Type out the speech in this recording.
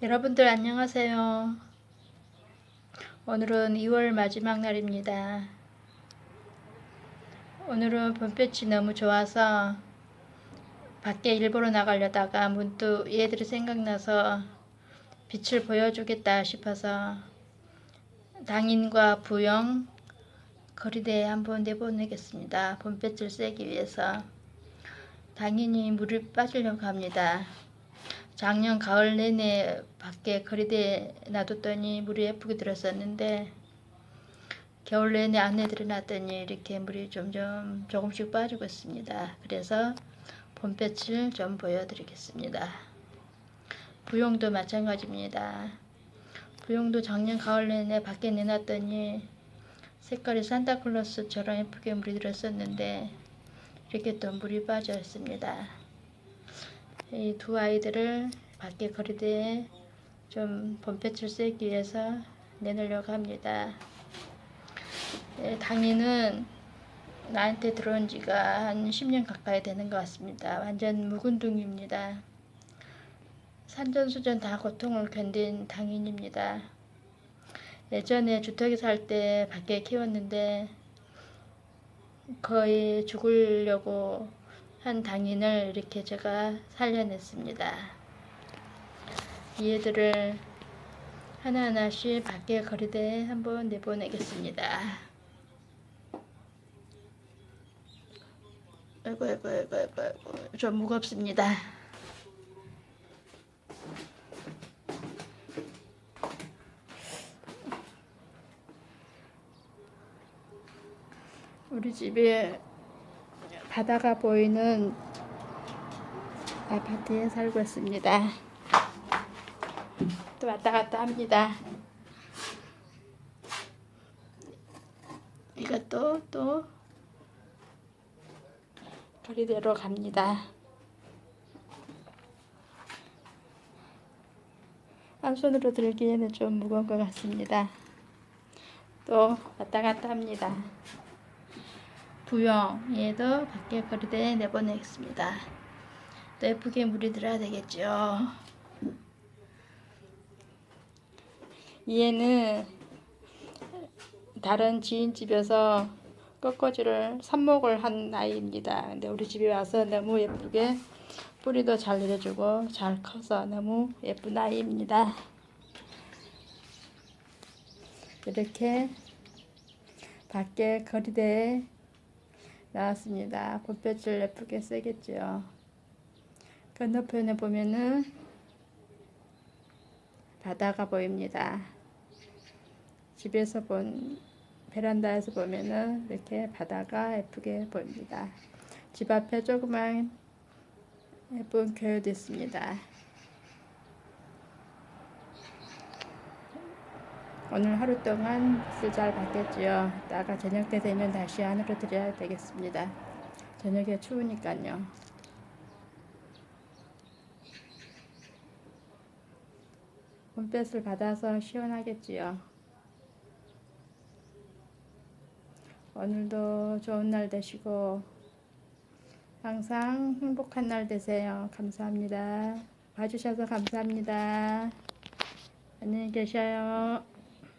여러분들 안녕하세요. 오늘은 2월 마지막 날입니다. 오늘은 봄볕이 너무 좋아서 밖에 일보러 나가려다가 문득 얘들이 생각나서 빛을 보여주겠다 싶어서 당인과 부영 거리대에 한번 내보내겠습니다. 봄볕을 쐬기 위해서 당인이 물을 빠지려고 합니다. 작년 가을 내내 밖에 거리대에 놔뒀더니 물이 예쁘게 들었었는데 겨울 내내 안 내들여놨더니 이렇게 물이 점점 조금씩 빠지고 있습니다. 그래서 봄볕을 좀 보여드리겠습니다. 부용도 마찬가지입니다. 부용도 작년 가을 내내 밖에 내놨더니 색깔이 산타클로스처럼 예쁘게 물이 들었었는데 이렇게 또 물이 빠져 있습니다. 이 두 아이들을 밖에 거리대에 좀 봄볕을 쐬기 위해서 내놓으려고 합니다. 예, 당이는 나한테 들어온 지가 한 10년 가까이 되는 것 같습니다. 완전 묵은둥입니다. 산전수전 다 고통을 견딘 당인입니다. 예전에 주택에 살 때 밖에 키웠는데 거의 죽으려고 한 당인을 이렇게 제가 살려냈습니다. 이 애들을 하나하나씩 밖에 거리대에 한번 내보내겠습니다. 아이고 아이고 아이고 아이고 아이고 좀 무겁습니다. 우리 집에 바다가 보이는 아파트에 살고 있습니다. 또 왔다 갔다 합니다. 이것도 또 거리대로 갑니다. 한 손으로 들기에는 좀 무거운 것 같습니다. 또 왔다 갔다 합니다. 부영 얘도 밖에 거리대에 내보내겠습니다. 또 예쁘게 물이 들어야 되겠죠. 얘는 다른 지인 집에서 꺾어지를 삽목을 한 아이입니다. 근데 우리 집에 와서 너무 예쁘게 뿌리도 잘 내려주고 잘 커서 너무 예쁜 아이입니다. 이렇게 밖에 거리대에 나왔습니다. 봄볕을 예쁘게 쐬겠죠. 건너편에 보면은 바다가 보입니다. 집에서 본 베란다에서 보면은 이렇게 바다가 예쁘게 보입니다. 집 앞에 조그만 예쁜 교회도 있습니다. 오늘 하루 동안 빛을 잘 받겠지요. 이따가 저녁 때 되면 다시 안으로 들여야 되겠습니다. 저녁에 추우니까요. 봄볕을 받아서 시원하겠지요. 오늘도 좋은 날 되시고 항상 행복한 날 되세요. 감사합니다. 봐주셔서 감사합니다. 안녕히 계셔요.